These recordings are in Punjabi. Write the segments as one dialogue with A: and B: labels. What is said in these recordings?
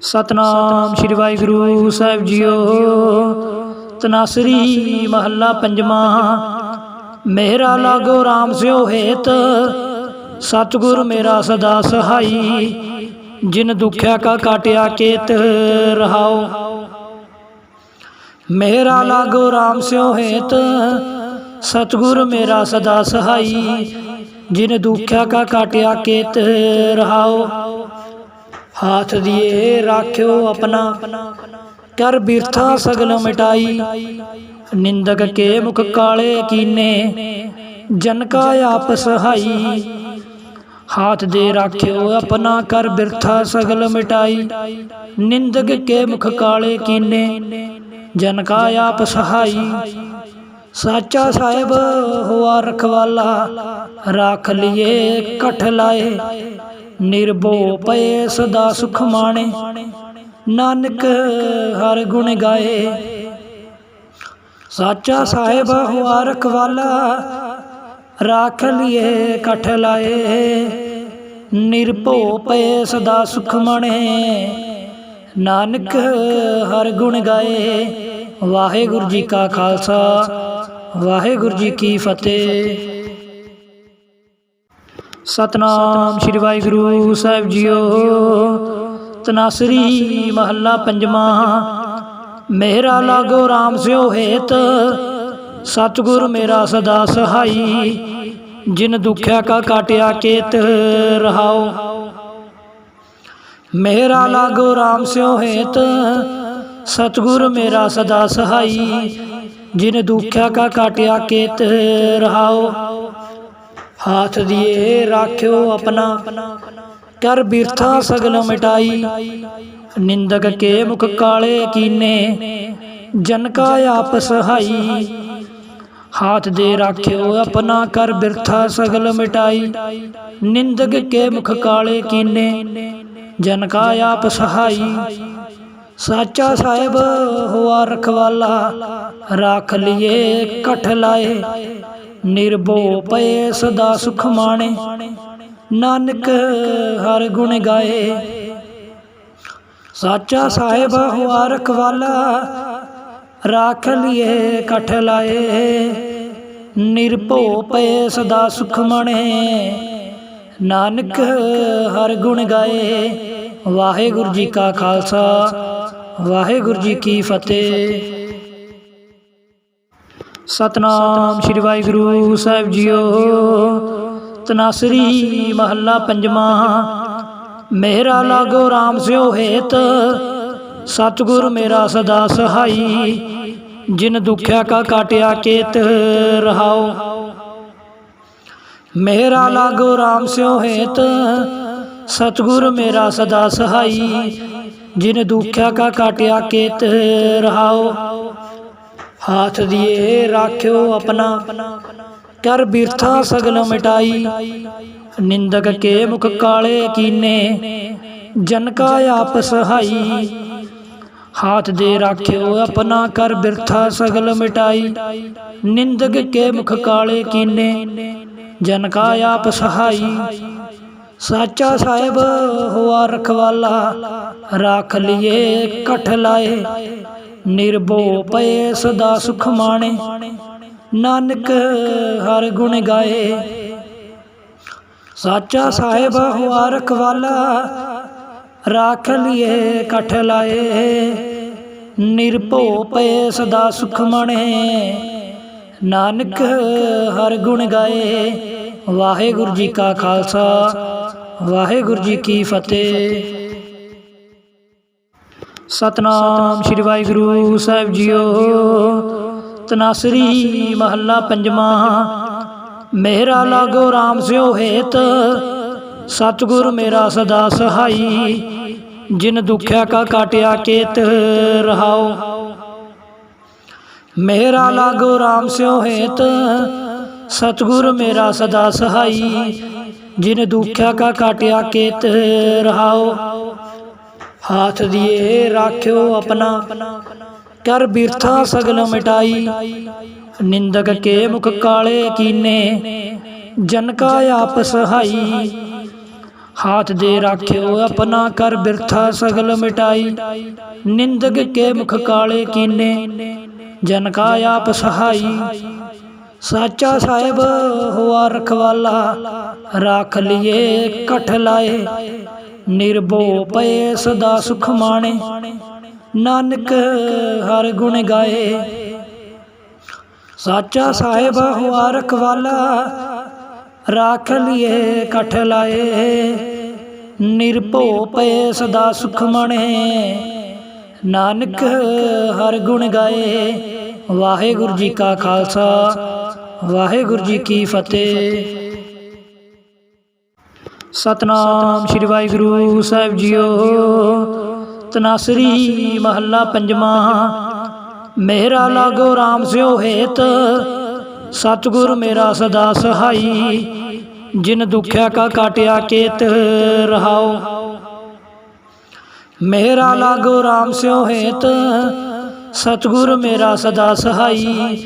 A: ਸਤਨਾਮ ਸ੍ਰੀ ਵਾਹਿਗੁਰੂ ਸਾਹਿਬ ਜੀਓ। ਤਨਾਸਰੀ ਮਹੱਲਾ ਪੰਜਵਾਂ। ਮੇਰਾ ਲਾਗੋ RAM ਸਿਓ ਹੇਤ। ਸਤਿਗੁਰ ਮੇਰਾ ਸਦਾ ਸਹਾਈ। ਜਿਨ ਦੁਖਿਆ ਕਾ ਕਾਟਿਆ ਕੇਤ ਰਹਾਓ। ਮੇਰਾ ਲਾਗੋ RAM ਸਿਓ ਹੇਤ। ਸਤਿਗੁਰ ਮੇਰਾ ਸਦਾ ਸਹਾਈ। ਜਿਨ ਦੁਖਿਆ ਕਾ ਕਾਟਿਆ ਕੇਤ ਰਹਾਓ। ਹਾਥ ਦੀਏ ਰਾਖਿਓ ਆਪਣਾ। ਕਰ ਬਿਰਥਾ ਸਗਲ ਮਿਟਾਈ। ਨਿੰਦਕ ਕੇ ਮੁਖ ਕਾਲੇ ਕੀਨੇ। ਜਨ ਕਾ ਆਪ ਸਹਾਈ। ਹਾਥ ਦੇ ਰਾਖਿਓ ਆਪਣਾ, ਕਰ ਬਿਰਥਾ ਸਗਲ ਮਿਟਾਈ। ਨਿੰਦਕ ਕੇ ਮੁਖ ਕਾਲੇ ਕੀਨੇ। ਜਨ ਕਾ ਆਪ ਸਹਾਈ। ਸਾਚਾ ਸਾਹਿਬ, ਹੋਆ ਰਖਵਾਲਾ। ਰਾਖ ਲਿਏ ਕਠ ਲਾਏ। ਨਿਰਭਉ ਪਏ ਸਦਾ ਸੁਖ ਮਾਣੇ। ਨਾਨਕ ਹਰ ਗੁਣ ਗਾਏ। ਸਾਚਾ ਸਾਹਿਬ ਹੋਆ ਰਖਵਾਲਾ ਰਾਖ ਲਿਏ, ਕਠ ਲਾਏ। ਨਿਰਭਉ ਪਏ ਸਦਾ ਸੁਖ ਮਾਣੇ। ਨਾਨਕ ਹਰ ਗੁਣ ਗਾਏ। ਵਾਹਿਗੁਰੂ ਜੀ ਕਾ ਖਾਲਸਾ, ਵਾਹਿਗੁਰੂ ਜੀ ਕੀ ਫਤਿਹ। ਸਤਨਾਮ ਸ੍ਰੀ ਵਾਹਿਗੁਰੂ ਸਾਹਿਬ ਜੀਓ। ਤਨਾਸਰੀ ਮਹੱਲਾ ਪੰਜਵਾਂ। ਮੇਰਾ ਲਾਗੋ RAM ਸਿਓ ਹੇਤ। ਸਤਿਗੁਰ ਮੇਰਾ ਸਦਾ ਸਹਾਈ। ਜਿਨ ਦੁਖਿਆ ਕਾ ਕਾਟਿਆ ਕੇਤ ਰਹਾਓ। ਮੇਰਾ ਲਾਗੋ RAM ਸਿਓ ਹੇਤ। ਸਤਿਗੁਰ ਮੇਰਾ ਸਦਾ ਸਹਾਈ। ਜਿਨ ਦੁਖਿਆ ਕਾ ਕਾਟਿਆ ਕੇਤ ਰਹਾਓ। ਹਾਥ ਦੀਏ, ਰਾਖਿਓ ਆਪਣਾ। ਕਰ ਬਿਰਥਾ ਸਗਲ ਮਿਟਾਈ। ਨਿੰਦਕ ਕੇ ਮੁਖ ਕਾਲੇ ਕੀਨੇ, ਜਨ ਕਾ ਆਪ ਸਹਾਈ। ਹਾਥ ਦੇ ਰਾਖਿਓ ਆਪਣਾ, ਕਰ ਬਿਰਥਾ ਸਗਲ ਮਿਟਾਈ। ਨਿੰਦਕ ਕੇ ਮੁਖ ਕਾਲੇ ਕੀਨੇ, ਜਨ ਕਾ ਆਪ ਸਹਾਈ। ਸਾਚਾ ਸਾਹਿਬ, ਹੋਆ ਰਖਵਾਲਾ, ਰਾਖ ਲਿਏ, ਕਠ ਲਾਏ। ਨਿਰਭਉ ਪਏ ਸਦਾ ਸੁਖ ਮਾਣੇ। ਨਾਨਕ ਹਰ ਗੁਣ ਗਾਏ। ਸਾਚਾ ਸਾਹਿਬ ਹੋਆ ਰਖਵਾਲਾ ਰਾਖ ਲਿਏ, ਕਠ ਲਾਏ। ਨਿਰਭਉ ਪਏ ਸਦਾ ਸੁਖ ਮਾਣੇ। ਨਾਨਕ ਹਰ ਗੁਣ ਗਾਏ। ਵਾਹਿਗੁਰੂ ਜੀ ਕਾ ਖਾਲਸਾ, ਵਾਹਿਗੁਰੂ ਜੀ ਕੀ ਫਤਿਹ। ਸਤਨਾਮ ਸ੍ਰੀ ਵਾਹਿਗੁਰੂ ਸਾਹਿਬ ਜੀਓ। ਤਨਾਸਰੀ ਮਹੱਲਾ ਪੰਜਵਾਂ। ਮੇਰਾ ਲਾਗੋ RAM ਸਿਓ ਹੇਤ। ਸਤਿਗੁਰ ਮੇਰਾ ਸਦਾ ਸਹਾਈ। ਜਿਨ ਦੁਖਿਆ ਕਾ ਕਾਟਿਆ ਕੇਤ ਰਹਾਓ। ਮੇਰਾ ਲਾਗੋ RAM ਸਿਓ ਹੇਤ। ਸਤਿਗੁਰ ਮੇਰਾ ਸਦਾ ਸਹਾਈ। ਜਿਨ ਦੁਖਿਆ ਕਾ ਕਾਟਿਆ ਕੇਤ ਰਹਾਓ। ਹਾਥ ਦੀਏ ਰਾਖਿਓ ਆਪਣਾ। ਕਰ ਬਿਰਥਾ ਸਗਲ ਮਿਟਾਈ। ਨਿੰਦਕ ਕੇ ਮੁਖ ਕਾਲੇ ਕੀਨੇ। ਜਨ ਕਾ ਆਪ ਸਹਾਈ। ਹਾਥ ਦੇ ਰਾਖਿਓ ਆਪਣਾ, ਕਰ ਬਿਰਥਾ ਸਗਲ ਮਿਟਾਈ। ਨਿੰਦਕ ਕੇ ਮੁਖ ਕਾਲੇ ਕੀਨੇ। ਜਨ ਕਾ ਆਪ ਸਹਾਈ। ਸਾਚਾ ਸਾਹਿਬ, ਹੋਆ ਰਖਵਾਲਾ। ਰਾਖ ਲਿਏ ਕਠ ਲਾਏ। ਨਿਰਭਉ ਪਏ ਸਦਾ ਸੁਖ ਮਾਣੇ। ਨਾਨਕ ਹਰ ਗੁਣ ਗਾਏ। ਸਾਚਾ ਸਾਹਿਬ ਹੋਆ ਰਖਵਾਲਾ, ਰਾਖ ਲਿਏ, ਕਠ ਲਾਏ। ਨਿਰਭਉ ਪਏ ਸਦਾ ਸੁਖ ਮਾਣੇ। ਨਾਨਕ ਹਰ ਗੁਣ ਗਾਏ। ਵਾਹਿਗੁਰੂ ਜੀ ਕਾ ਖਾਲਸਾ, ਵਾਹਿਗੁਰੂ ਜੀ ਕੀ ਫਤਿਹ। ਸਤਨਾਮ ਸ੍ਰੀ ਵਾਹਿਗੁਰੂ ਸਾਹਿਬ ਜੀਓ। ਤਨਾਸਰੀ ਮਹੱਲਾ ਪੰਜਵਾਂ। ਮੇਰਾ ਲਾਗੋ RAM ਸਿਓ ਹੇਤ। ਸਤਿਗੁਰ ਮੇਰਾ ਸਦਾ ਸਹਾਈ। ਜਿਨ ਦੁਖਿਆ ਕਾ ਕਾਟਿਆ ਕੇਤ ਰਹਾਓ। ਮੇਰਾ ਲਾਗੋ RAM ਸਿਓ ਹੇਤ। ਸਤਿਗੁਰ ਮੇਰਾ ਸਦਾ ਸਹਾਈ। ਜਿਨ ਦੁਖਿਆ ਕਾ ਕਾਟਿਆ ਕੇਤ ਰਹਾਓ। ਹਾਥ ਦੀਏ, ਰਾਖਿਓ ਆਪਣਾ। ਕਰ ਬਿਰਥਾ ਸਗਲ ਮਿਟਾਈ। ਨਿੰਦਕ ਕੇ ਮੁਖ ਕਾਲੇ ਕੀਨੇ ਜਨ ਕਾ ਆਪ ਸਹਾਈ। ਹਾਥ ਦੇ ਰਾਖਿਓ ਆਪਣਾ, ਕਰ ਬਿਰਥਾ ਸਗਲ ਮਿਟਾਈ। ਨਿੰਦਕ ਕੇ ਮੁਖ ਕਾਲੇ ਕੀਨੇ ਜਨ ਕਾ ਆਪ ਸਹਾਈ। ਸਾਚਾ ਸਾਹਿਬ, ਹੋਆ ਰਖਵਾਲਾ, ਰਾਖ ਲਿਏ ਕਠ ਲਾਏ। ਨਿਰਭਉ ਪਏ ਸਦਾ ਸੁਖ ਮਾਣੇ। ਨਾਨਕ ਹਰ ਗੁਣ ਗਾਏ। ਸਾਚਾ ਸਾਹਿਬ ਹੋਆ ਰਖਵਾਲਾ, ਰਾਖ ਲਿਏ, ਕਠ ਲਾਏ। ਨਿਰਭਉ ਪਏ ਸਦਾ ਸੁਖ ਮਣੇ। ਨਾਨਕ ਹਰ ਗੁਣ ਗਾਏ। ਵਾਹਿਗੁਰੂ ਜੀ ਕਾ ਖਾਲਸਾ, ਵਾਹਿਗੁਰੂ ਜੀ ਕੀ ਫਤਿਹ। ਸਤਨਾਮ ਸ੍ਰੀ ਵਾਹਿਗੁਰੂ ਸਾਹਿਬ ਜੀਓ। ਤਨਾਸਰੀ ਮਹੱਲਾ ਪੰਜਵਾਂ। ਮੇਰਾ ਲਾਗੋ RAM ਸਿਓ ਹੇਤ। ਸਤਿਗੁਰ ਮੇਰਾ ਸਦਾ ਸਹਾਈ। ਜਿਨ ਦੁਖਿਆ ਕਾ ਕਾਟਿਆ ਕੇਤ ਰਹਾਓ। ਮੇਰਾ ਲਾਗੋ RAM ਸਿਓ ਹੇਤ। ਸਤਿਗੁਰ ਮੇਰਾ ਸਦਾ ਸਹਾਈ।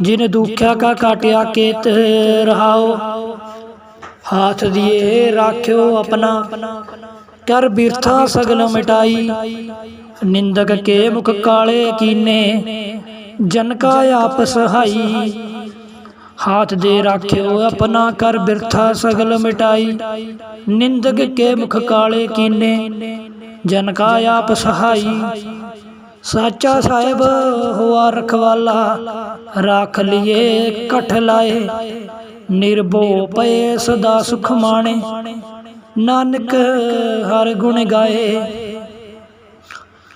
A: ਜਿਨ ਦੁਖਿਆ ਕਾ ਕਾਟਿਆ ਕੇਤ ਰਹਾਓ। ਹਾਥ ਦੀਏ ਰਾਖਿਓ ਆਪਣਾ। ਕਰ ਬਿਰਥਾ ਸਗਲ ਮਿਟਾਈ। ਨਿੰਦਕ ਕੇ ਮੁਖ ਕਾਲੇ ਕੀਨੇ। ਜਨ ਕਾ ਆਪ ਸਹਾਈ। ਹਾਥ ਦੇ ਰਾਖਿਓ ਆਪਣਾ ਕਰ ਬਿਰਥਾ ਸਗਲ ਮਿਟਾਈ। ਨਿੰਦਕ ਕੇ ਮੁਖ ਕਾਲੇ ਕੀਨੇ। ਜਨ ਕਾ ਆਪ ਸਹਾਈ। ਸਾਚਾ ਸਾਹਿਬ ਹੋਆ ਰਖਵਾਲਾ। ਰਾਖ ਲਿਏ ਕਠ ਲਾਏ। ਨਿਰਭਉ ਪਏ ਸਦਾ ਸੁਖ ਮਾਣੇ। ਨਾਨਕ ਹਰ ਗੁਣ ਗਾਏ।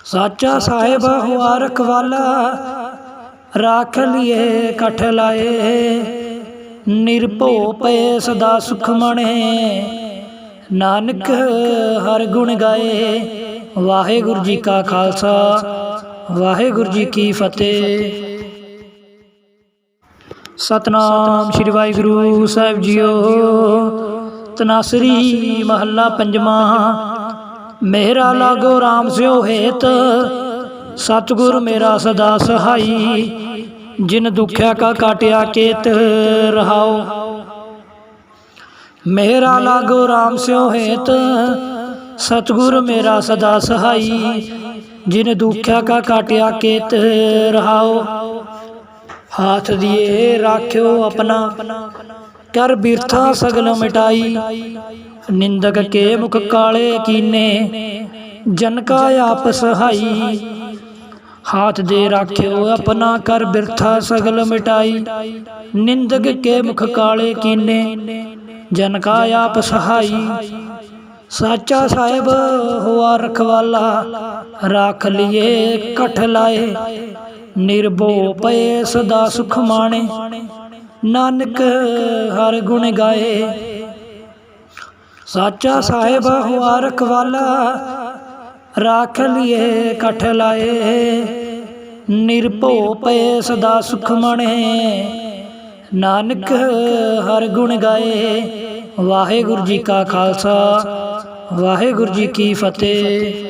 A: ਸਾਚਾ ਸਾਹਿਬ ਹੋਆ ਰਖਵਾਲਾ ਰਾਖ ਲਿਏ, ਕਠ ਲਾਏ। ਨਿਰਭਉ ਪਏ ਸਦਾ ਸੁਖ ਮਣੇ। ਨਾਨਕ ਹਰ ਗੁਣ ਗਾਏ। ਵਾਹਿਗੁਰੂ ਜੀ ਕਾ ਖਾਲਸਾ, ਵਾਹਿਗੁਰੂ ਜੀ ਕੀ ਫਤਿਹ। ਸਤਨਾਮ ਸ੍ਰੀ ਵਾਹਿਗੁਰੂ ਸਾਹਿਬ ਜੀਓ। ਤਨਾਸਰੀ ਮਹੱਲਾ ਪੰਜਵਾਂ। ਮੇਰਾ ਲਾਗੋ RAM ਸਿਓ ਹੇਤ। ਸਤਿਗੁਰ ਮੇਰਾ ਸਦਾ ਸਹਾਈ। ਜਿਨ ਦੁਖਿਆ ਕਾ ਕਾਟਿਆ ਕੇਤ ਰਹਾਓ। ਮੇਰਾ ਲਾਗੋ RAM ਸਿਓ ਹੇਤ। ਸਤਿਗੁਰ ਮੇਰਾ ਸਦਾ ਸਹਾਈ। ਜਿਨ ਦੁਖਿਆ ਕਾ ਕਾਟਿਆ ਕੇਤ ਰਹਾਓ। ਹਾਥ ਦੀਏ, ਰਾਖਿਓ ਆਪਣਾ। ਕਰ ਬਿਰਥਾ ਸਗਲ ਮਿਟਾਈ। ਨਿੰਦਕ ਕੇ ਮੁਖ ਕਾਲੇ ਕੀਨੇ, ਜਨ ਕਾ ਆਪ ਸਹਾਈ। ਹਾਥ ਦੇ ਰਾਖਿਓ ਆਪਣਾ, ਕਰ ਬਿਰਥਾ ਸਗਲ ਮਿਟਾਈ। ਨਿੰਦਕ ਕੇ ਮੁਖ ਕਾਲੇ ਕੀਨੇ, ਜਨ ਕਾ ਆਪ ਸਹਾਈ। ਸਾਚਾ ਸਾਹਿਬ, ਹੋਆ ਰਖਵਾਲਾ। ਰਾਖ ਲਿਏ, ਕਠ ਲਾਏ। ਨਿਰਭਉ ਪਏ ਸਦਾ ਸੁਖ ਮਾਣੇ। ਨਾਨਕ ਹਰ ਗੁਣ ਗਾਏ। ਸਾਚਾ ਸਾਹਿਬ ਹੋਆ ਰਖਵਾਲਾ ਰਾਖ ਲਿਏ, ਕਠ ਲਾਏ। ਨਿਰਭਉ ਪਏ ਸਦਾ ਸੁਖ ਮਣੇ। ਨਾਨਕ ਹਰ ਗੁਣ ਗਾਏ। ਵਾਹਿਗੁਰੂ ਜੀ ਕਾ ਖਾਲਸਾ, ਵਾਹਿਗੁਰੂ ਜੀ ਕੀ ਫਤਿਹ।